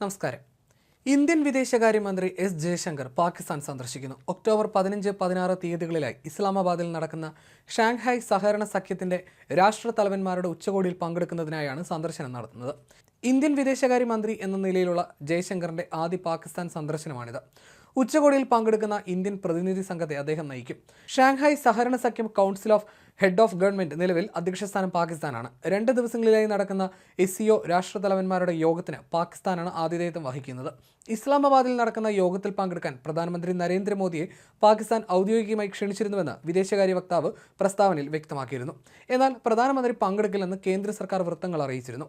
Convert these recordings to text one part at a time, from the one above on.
നമസ്കാരം. ഇന്ത്യൻ വിദേശകാര്യമന്ത്രി എസ് ജയശങ്കർ പാകിസ്ഥാൻ സന്ദർശിക്കുന്നു. ഒക്ടോബർ പതിനഞ്ച് പതിനാറ് തീയതികളിലായി ഇസ്ലാമാബാദിൽ നടക്കുന്ന ഷാങ്ഹായ് സഹകരണ സഖ്യത്തിന്റെ രാഷ്ട്ര തലവന്മാരുടെ ഉച്ചകോടിയിൽ പങ്കെടുക്കുന്നതിനായാണ് സന്ദർശനം നടത്തുന്നത്. ഇന്ത്യൻ വിദേശകാര്യമന്ത്രി എന്ന നിലയിലുള്ള ജയശങ്കറിന്റെ ആദ്യ പാകിസ്ഥാൻ സന്ദർശനമാണിത്. ഉച്ചകോടിയിൽ പങ്കെടുക്കുന്ന ഇന്ത്യൻ പ്രതിനിധി സംഘത്തെ അദ്ദേഹം നയിക്കും. ഷാങ്ഹായ് സഹകരണ സഖ്യം council of head of government നിലവിൽ അധ്യക്ഷസ്ഥാനം പാകിസ്ഥാനാണ്. രണ്ട് ദിവസങ്ങളിലായി നടക്കുന്ന എസ് സിഒ രാഷ്ട്രതലവന്മാരുടെ യോഗത്തിന് പാകിസ്ഥാനാണ് ആതിഥേയത്വം വഹിക്കുന്നത്. ഇസ്ലാമാബാദിൽ നടക്കുന്ന യോഗത്തിൽ പങ്കെടുക്കാൻ പ്രധാനമന്ത്രി നരേന്ദ്രമോദിയെ പാകിസ്ഥാൻ ഔദ്യോഗികമായി ക്ഷണിച്ചിരുന്നുവെന്ന് വിദേശകാര്യ വക്താവ് പ്രസ്താവനയിൽ വ്യക്തമാക്കിയിരുന്നു. എന്നാൽ പ്രധാനമന്ത്രി പങ്കെടുക്കില്ലെന്ന് കേന്ദ്ര സർക്കാർ വൃത്തങ്ങൾ അറിയിച്ചിരുന്നു.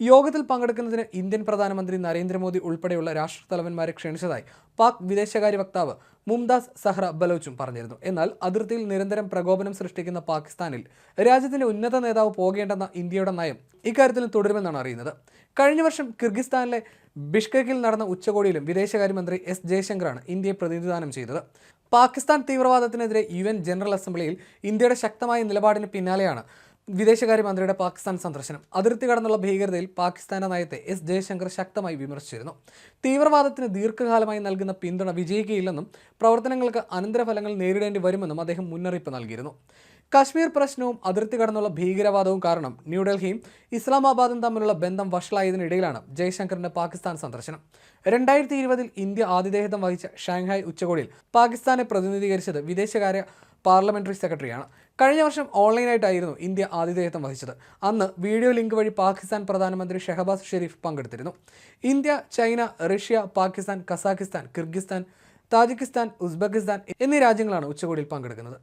യോഗത്തിൽ പങ്കെടുക്കുന്നതിന് ഇന്ത്യൻ പ്രധാനമന്ത്രി നരേന്ദ്രമോദി ഉൾപ്പെടെയുള്ള രാഷ്ട്രതലവന്മാരെ ക്ഷണിച്ചതായി പാക് വിദേശകാര്യ വക്താവ് മുംതാസ് സഹ്റ ബലോച്ചും പറഞ്ഞിരുന്നു. എന്നാൽ അതിർത്തിയിൽ നിരന്തരം പ്രകോപനം സൃഷ്ടിക്കുന്ന പാകിസ്ഥാനിൽ രാജ്യത്തിന്റെ ഉന്നത നേതാവ് പോകേണ്ടെന്ന ഇന്ത്യയുടെ നയം ഇക്കാര്യത്തിൽ തുടരുമെന്നാണ് അറിയുന്നത്. കഴിഞ്ഞ വർഷം കിർഗിസ്ഥാനിലെ ബിഷ്കെക്കിൽ നടന്ന ഉച്ചകോടിയിലും വിദേശകാര്യമന്ത്രി എസ് ജയശങ്കറാണ് ഇന്ത്യയെ പ്രതിനിധാനം ചെയ്തത്. പാകിസ്ഥാൻ തീവ്രവാദത്തിനെതിരെ യു എൻ ജനറൽ അസംബ്ലിയിൽ ഇന്ത്യയുടെ ശക്തമായ നിലപാടിന് പിന്നാലെയാണ് വിദേശകാര്യമന്ത്രിയുടെ പാകിസ്ഥാൻ സന്ദർശനം. അതിർത്തി കടന്നുള്ള ഭീകരതയിൽ പാകിസ്ഥാന്റെ നയത്തെ എസ് ജയശങ്കർ ശക്തമായി വിമർശിച്ചിരുന്നു. തീവ്രവാദത്തിന് ദീർഘകാലമായി നൽകുന്ന പിന്തുണ വിജയിക്കുകയില്ലെന്നും പ്രവർത്തനങ്ങൾക്ക് അനന്തരഫലങ്ങൾ നേരിടേണ്ടി വരുമെന്നും അദ്ദേഹം മുന്നറിയിപ്പ് നൽകിയിരുന്നു. കശ്മീർ പ്രശ്നവും അതിർത്തി കടന്നുള്ള ഭീകരവാദവും കാരണം ന്യൂഡൽഹിയും ഇസ്ലാമാബാദും തമ്മിലുള്ള ബന്ധം വഷളായതിനിടയിലാണ് ജയശങ്കറിന്റെ പാകിസ്ഥാൻ സന്ദർശനം. രണ്ടായിരത്തി ഇരുപതിൽ ഇന്ത്യ ആതിഥേയത്വം വഹിച്ച ഷാങ്ഹായ് ഉച്ചകോടിയിൽ പാകിസ്ഥാനെ പ്രതിനിധീകരിച്ചത് വിദേശകാര്യ പാർലമെന്ററി സെക്രട്ടറിയാണ്. കഴിഞ്ഞ വർഷം ഓൺലൈനായിട്ടായിരുന്നു ഇന്ത്യ ആതിഥേയത്വം വഹിച്ചത്. അന്ന് വീഡിയോ ലിങ്ക് വഴി പാകിസ്ഥാൻ പ്രധാനമന്ത്രി ഷെഹബാസ് ഷെരീഫ് പങ്കെടുത്തിരുന്നു. India China Russia Pakistan Kazakhstan Kyrgyzstan Tajikistan Uzbekistan എന്നീ രാജ്യങ്ങളാണ് ഉച്ചകോടിയിൽ പങ്കെടുക്കുന്നത്.